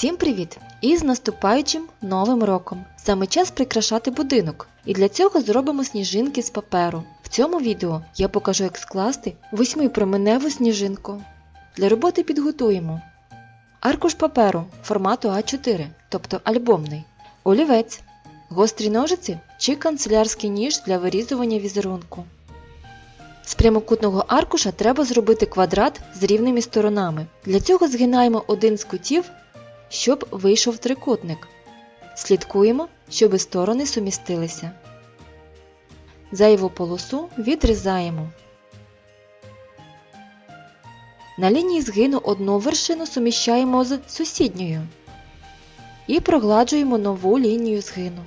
Всім привіт! І з наступаючим новим роком! Саме час прикрашати будинок. І для цього зробимо сніжинки з паперу. В цьому відео я покажу, як скласти восьмипроменеву сніжинку. Для роботи підготуємо аркуш паперу формату А4, тобто альбомний, олівець, гострі ножиці чи канцелярський ніж для вирізування візерунку. З прямокутного аркуша треба зробити квадрат з рівними сторонами. Для цього згинаємо один з кутів, щоб вийшов трикутник. Слідкуємо, щоб сторони сумістилися. Зайву полосу відрізаємо. На лінії згину одну вершину суміщаємо з сусідньою і прогладжуємо нову лінію згину.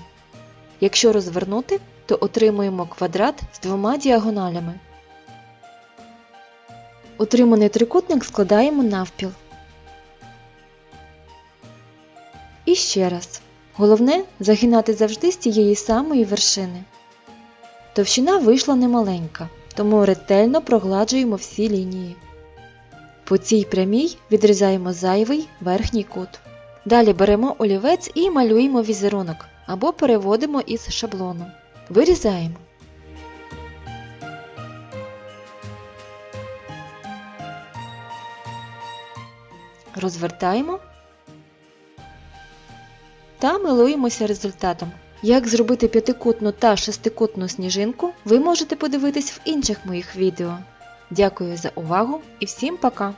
Якщо розвернути, то отримуємо квадрат з двома діагоналями. Отриманий трикутник складаємо навпіл. І ще раз. Головне загинати завжди з тієї самої вершини. Товщина вийшла немаленька, тому ретельно прогладжуємо всі лінії. По цій прямій відрізаємо зайвий верхній кут. Далі беремо олівець і малюємо візерунок або переводимо із шаблону. Вирізаємо. Розвертаємо та милуємося результатом. Як зробити п'ятикутну та шестикутну сніжинку, ви можете подивитись в інших моїх відео. Дякую за увагу і всім пока!